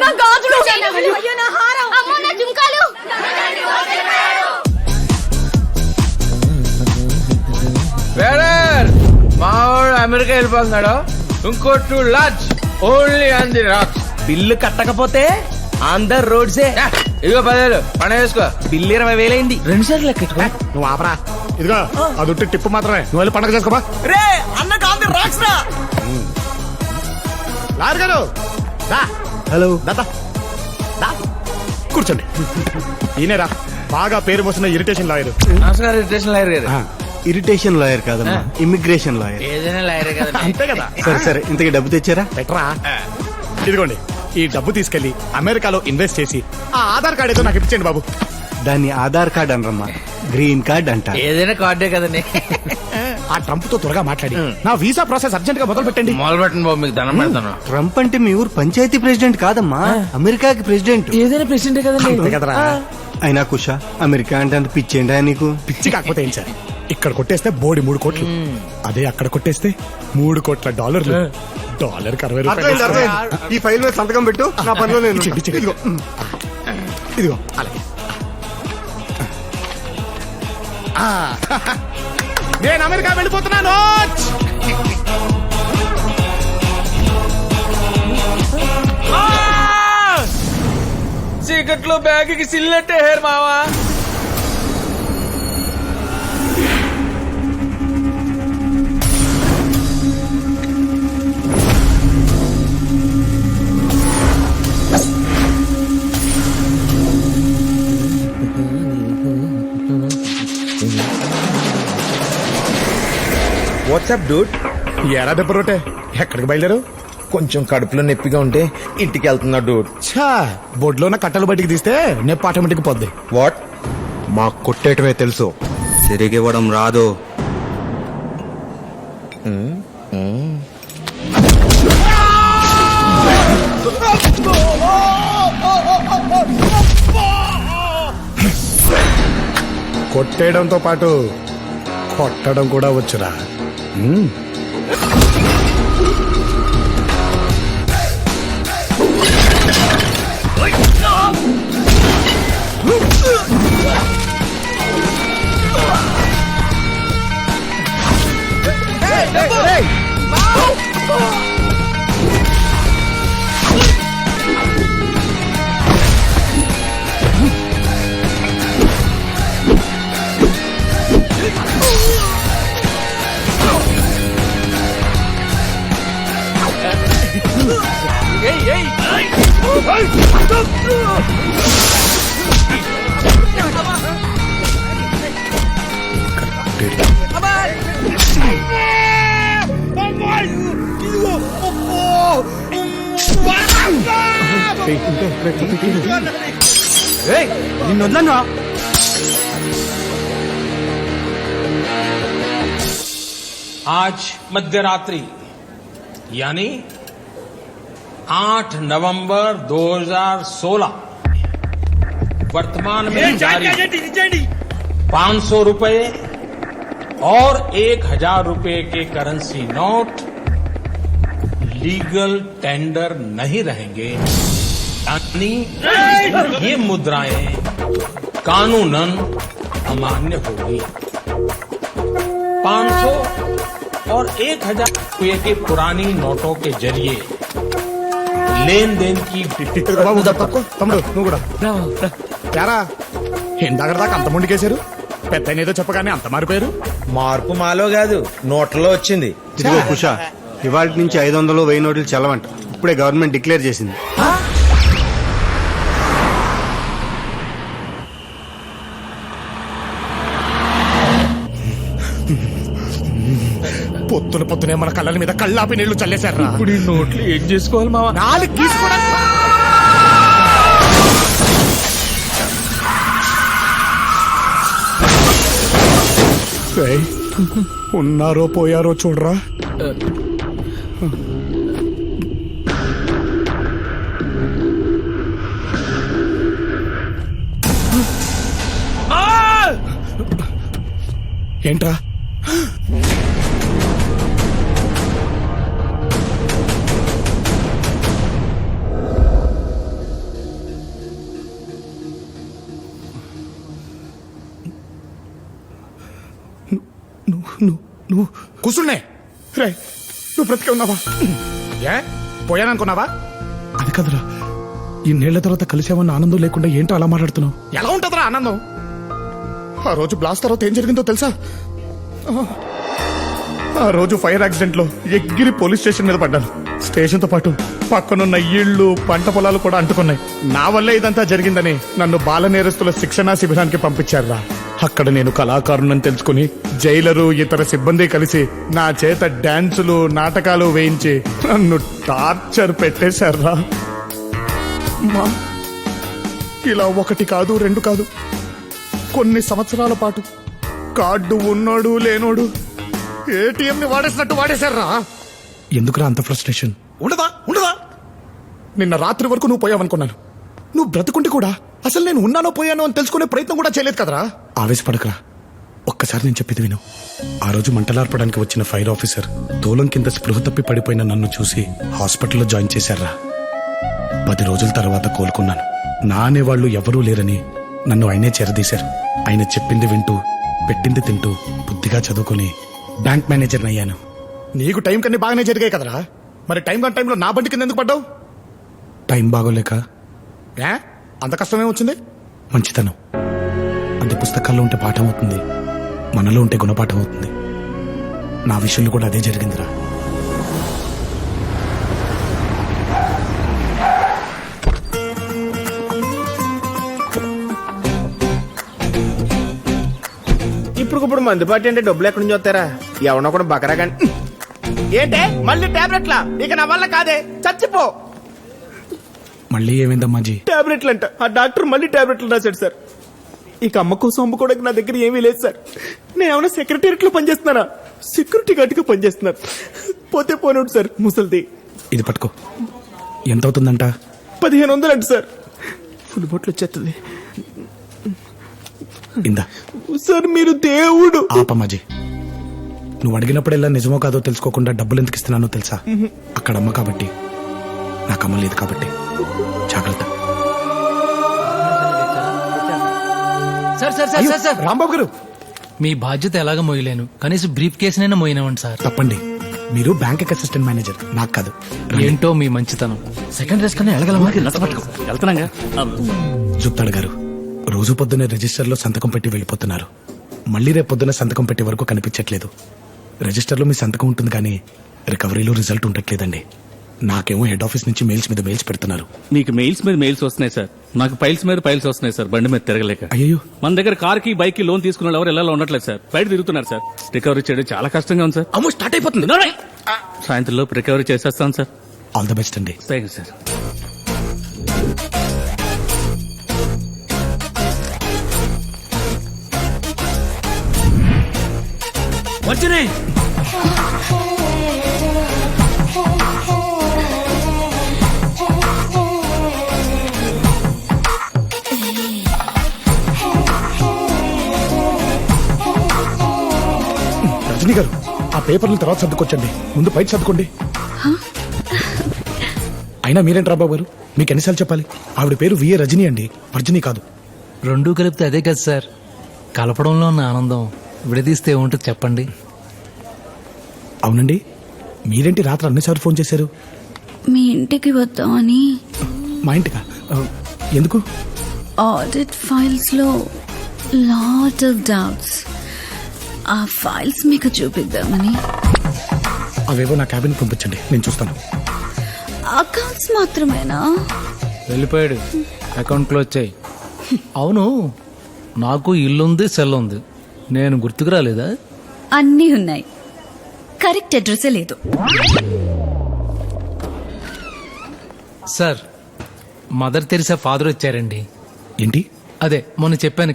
నా గాజులు అయ్యో నా హారం. అమ్మో నా జుంకాలు మావాడు అమెరికా వెళ్ళిపోతున్నాడు. ఇంకో two large only on the rocks bill కట్టకపోతే ఆంధ్ర రోడ్సే ఇదిగో పదేళ్ళు పని వేసుకో. బిల్లు ఇరవై వేలైంది రెండు సార్లు లెక్క నువ్వు ఆపరా. ఇదిగో అది ఉట్టి టిప్పు మాత్రమే. నువ్వు వెళ్ళి పండగ చేసుకోబా రే అన్నకు ఆంధ్ర రాక్స్ రా లాయర్ గారు దా. హలో. దాదా దా. కూర్చోండి. ఈయనరా బాగా పేరు మోసిన ఇరిటేషన్ లాయర్. నమస్కారం ఇరిటేషన్ లాయర్ గారు. ఇరిటేషన్ లాయర్ కాదమ్మా. Immigration lawyer. ఏదైనా లాయరే కదా. అంతే కదా. సరే సరే. ఇంతకి డబ్బు తెచ్చారా? పెట్టరా? ఇదిగోండి. ఈ డబ్బు తీసుకెళ్ళి అమెరికాలో ఇన్వెస్ట్ చేసి ఆ ఆధార్ కార్డ్ ఏదో నాకు ఇప్పించండి బాబు. దాన్ని ఆధార్ కార్డ్ అనరమ్మా. గ్రీన్ కార్డ్ అంట ఏదైనా కార్డే కదండి. ఆ ట్రంప్తో త్వరగా మాట్లాడి. నా వీసా ప్రాసెస్ అర్జెంట్గా మొదలు పెట్టండి మొదలు పెట్టండి బాబు మీకు దండం పెడతాను. ట్రంప్ అంటే మీ ఊరు పంచాయతీ ప్రెసిడెంట్ కాదమ్మా అమెరికాకి ప్రెసిడెంట్. ఏదైనా ప్రెసిడెంట్ కదండి. అంతే కదరా. అయినా కుష అమెరికా అంటే అంత పిచ్చేండా నీకు? పిచ్చి కాకపోతే ఏం సార్? ఇక్కడ కొట్టేస్తే బోడి మూడు కోట్లు. అదే అక్కడ కొట్టేస్తే మూడు కోట్ల డాలర్లు. డాలర్ అరవై రూపాయలు ఈ ఫైల్ మీద సంతకం పెట్టు నా పనిలో నేను. ఇదిగో. ఇదిగో అలాగే. ఆ, నేను అమెరికా వెళ్ళిపోతున్నాను. చీకట్లో బ్యాగ్కి సిల్లెట్టే హేర్ మావా? వాట్సాప్ డూడ్ ఎరా దెబ్బ రొట్టె ఎక్కడికి బయలుదేరు కొంచెం కడుపులో నొప్పిగా ఉంటే ఇంటికి వెళ్తున్నా డూడ్ ఛా! బొడ్లో ఉన్న కట్టలు బయటికి తీస్తే నొప్పి ఆటోమేటిక్ పోద్ది. వాట్ మా కొట్టేయటమే తెలుసు. తిరిగివ్వడం రాదు. కొట్టేయడంతో పాటు కొట్టడం కూడా వచ్చురా. మ్మ్. నిన్ను వదలను आज मध्यरात्रि यानी 8 नवंबर 2016 वर्तमान में जारी पाँच सौ रुपये और एक हज़ार रुपये के करेंसी नोट लीगल टेंडर नहीं रहेंगे। यानी ये मुद्राएँ कानूनन अमान्य होगी। 500 और एक हज़ार रुपये के पुरानी नोटों के ज़रिए లేని దేనికి బాబు తక్కువ తమ్ముడు నువ్వు కూడా. యారా? ఇందాక దాకా అంత ముందుకేశారు పెద్ద ఏదో చెప్పగానే అంత మారిపోయారు. మార్పు మాలో కాదు నోట్లలో వచ్చింది. ఇదిగో కుషా ఇవాటి నుంచి ఐదు వందలు వెయ్యి నోట్లు చల్లవంట. ఇప్పుడే గవర్నమెంట్ డిక్లేర్ చేసింది. పొద్దున పొద్దునే మన కళ్ళల మీద కళ్ళాపి నీళ్ళు చల్లేశారా? ఇప్పుడు ఈ నోట్లు ఏం చేసుకోవాలి మావా? నాలుగు తీసుకోవడానికి ఏయ్, ఉన్నారో పోయారో చూడరా. ఏంట్రా? నువ్వు నువ్వు. కూర్చున్నాయి రే నువ్వు బ్రతికే ఉన్నావా? ఏ? పోయాననుకున్నావా? అది కదరా. ఈ నేళ్ళ తర్వాత కలిసామన్న ఆనందం లేకుండా ఏంటో అలా మాట్లాడుతున్నావు? ఎలా ఉంటుందిరా ఆనందం? ఆ రోజు బ్లాస్ట్ తర్వాత ఏం జరిగిందో తెలుసా? ఆ రోజు ఫైర్ యాక్సిడెంట్లో ఎగ్గిరి పోలీస్ స్టేషన్ మీద పడ్డాను. స్టేషన్తో పాటు పక్కనున్న ఇళ్ళు పంట పొలాలు కూడా అంటుకున్నాయి. నా వల్లే ఇదంతా జరిగిందని నన్ను బాల నేరస్తుల శిక్షణా శిబిరానికి పంపించారురా. అక్కడ నేను కళాకారుణ్ణని తెలుసుకుని జైలరు ఇతర సిబ్బంది కలిసి నా చేత డాన్సులు నాటకాలు వేయించి నన్ను టార్చర్ పెట్టేశారురా మా ఇలా ఒకటి కాదు రెండు కాదు. కొన్ని సంవత్సరాల పాటు కార్డు ఉన్నోడు లేనోడు ఏటీఎం ని వాడేసినట్టు వాడేశారా? ఎందుకురా అంత ఫ్రస్ట్రేషన్? ఉండదా? ఉండదా? నిన్న రాత్రి వరకు నువ్వు పోయావనుకున్నాను. నువ్వు బ్రతుకుంటే కూడా అసలు నేను ఉన్నానో పోయానో అని తెలుసుకునే ప్రయత్నం కూడా చేయలేదు కదరా? ఆవేశపడకరా. ఒక్కసారి నేను చెప్పేది విను. ఆ రోజు మంటలార్పడానికి వచ్చిన ఫైర్ ఆఫీసర్ దూలం కింద స్పృహ తప్పి పడిపోయిన నన్ను చూసి హాస్పిటల్లో జాయిన్ చేశారా. పది రోజుల తర్వాత కోలుకున్నాను. నా అనేవాళ్ళు ఎవరూ లేరని నన్ను ఆయనే చేరదీశారు. ఆయన చెప్పింది వింటూ పెట్టింది తింటూ బుద్ధిగా చదువుకుని బ్యాంక్ మేనేజర్ అయ్యాను. నీకు టైం కన్నా బాగానే జరిగాయి కదరా. మరి టైం కన్నా టైంలో నా బండి కింద ఎందుకు పడ్డావు? టైం బాగోలేక ఏ? అంత కష్టమే వచ్చింది? మంచితనం. అంత పుస్తకాల్లో ఉంటే పాఠం అవుతుంది. మనలో ఉంటే గుణపాఠం అవుతుంది. నా విషయంలో కూడా అదే జరిగిందిరా. ఇప్పుడు ఇప్పుడు మందుబాటి అంటే డబ్బులు ఎక్కడి నుంచి వస్తారా ఎవడో కూడా బకరా కానీ ఏంటే? మళ్ళీ టాబ్లెట్లా? ఇక నా వల్ల కాదే. చచ్చిపో. మళ్ళీ ఏమైందమ్మా జీ టాబ్లెట్లు అంట ఆ డాక్టర్ మళ్ళీ టాబ్లెట్లు రాశాడు సార్. ఇక అమ్మ కోసం అమ్ముకోవడానికి నా దగ్గర ఏమీ లేదు సార్. నేను ఏమైనా సెక్రటేరియట్లో పనిచేస్తున్నానా? సెక్యూరిటీ గార్డ్గా పనిచేస్తున్నాను. పోతే పోనివ్వండి సార్ ముసలిది. ఇది పట్టుకో. ఎంత అవుతుందంట? పదిహేను వందలు అంట సార్. ఫుల్ బొట్లు వచ్చేస్తుంది. ఇందా. సార్ మీరు దేవుడు. ఆపమాజీ. నువ్వు అడిగినప్పుడెల్లా నిజమో కాదో తెలుసుకోకుండా డబ్బులు ఎందుకు ఇస్తున్నానో తెలుసా? అక్కడ అమ్మ కాబట్టి నాకు అమ్మ లేదు కాబట్టి. జాగ్రత్త. Sir sir sir sir sir. Rambabu గారు. మీ బాధ్యత ఎలాగ మోయలేను? కనీసం బ్రీఫ్ కేసునైనా మోయినామండి సార్. తప్పండి. మీరు బ్యాంక్ అసిస్టెంట్ మేనేజర్ నాకు కాదు. ఏంటో మీ మంచితనం. సెకండ్ రేస్ కన్నా ఎలగలమా? జుప్తాడు గారు రోజు పొద్దున్నే రిజిస్టర్లో సంతకం పెట్టి వెళ్ళిపోతున్నారు. మళ్ళీ రేపు పొద్దున్న సంతకం పెట్టే వరకు కనిపించట్లేదు. రిజిస్టర్లో మీ సంతకం ఉంటుంది కానీ రికవరీలో రిజల్ట్ ఉండట్లేదండి. నాకేమో హెడ్ ఆఫీస్ నుంచి మెయిల్స్ మీద మెయిల్స్ పెడుతున్నారు. మీకు మెయిల్స్ మీద మెయిల్స్ వస్తున్నాయి సార్ నాకు ఫైల్స్ మీద ఫైల్స్ వస్తున్నాయి సార్ బండి మీద తిరగలేక. అయ్యో మన దగ్గర కార్కి బైక్కి లోన్ తీసుకున్న వాళ్ళు ఎవరు ఎలా ఉండట్లేదు సార్ బయట తిరుగుతున్నారు సార్ రికవరీ చేయడం చాలా కష్టంగా ఉంది సార్ అమ్మో స్టార్ట్ అయిపోతుంది. సాయంత్రం లోపు రికవరీ చేసేస్తాం సార్ ఆల్ ద బెస్ట్ అండి. థ్యాంక్ యూ సార్ వచ్చినాయి ఆ పేపర్లు తర్వాత సర్దుకొచ్చండి. ముందు పైకి సర్దుకోండి. అయినా మీరేంటి బాబు గారు మీకు ఎన్నిసార్లు చెప్పాలి? ఆవిడ పేరు విఏ రజనీ అండి. వర్జనీ కాదు. రెండు కలిపితే అదే కదా సార్. కలపడంలో ఉన్న ఆనందం విడదీస్తే ఏముంటుంది చెప్పండి? అవునండి. మీరేంటి రాత్రి అన్నిసార్లు ఫోన్ చేశారు? మీ ఇంటికి వద్దామని మా ఇంటికా? ఆ, ఎందుకు? ఆడిట్ ఫైల్స్లో లాట్ ఆఫ్ డౌట్స్ ఆ ఫైల్స్ మీకు చూపిద్దామని. అవేవో నా క్యాబిన్ పంపించండి నేను చూస్తాను. అకౌంట్స్ మాత్రమేనా? వెళ్ళిపోయాడు. అకౌంట్ క్లోజ్ చేయి అవును. నాకు ఇల్లుంది సెల్ ఉంది నేను గుర్తుకు రాలేదా? అన్నీ ఉన్నాయి. కరెక్ట్ అడ్రస్ లేదు. సార్ మదర్ తెరిసా ఫాదర్ వచ్చారండి. ఏంటి? అదే మొన్న చెప్పాను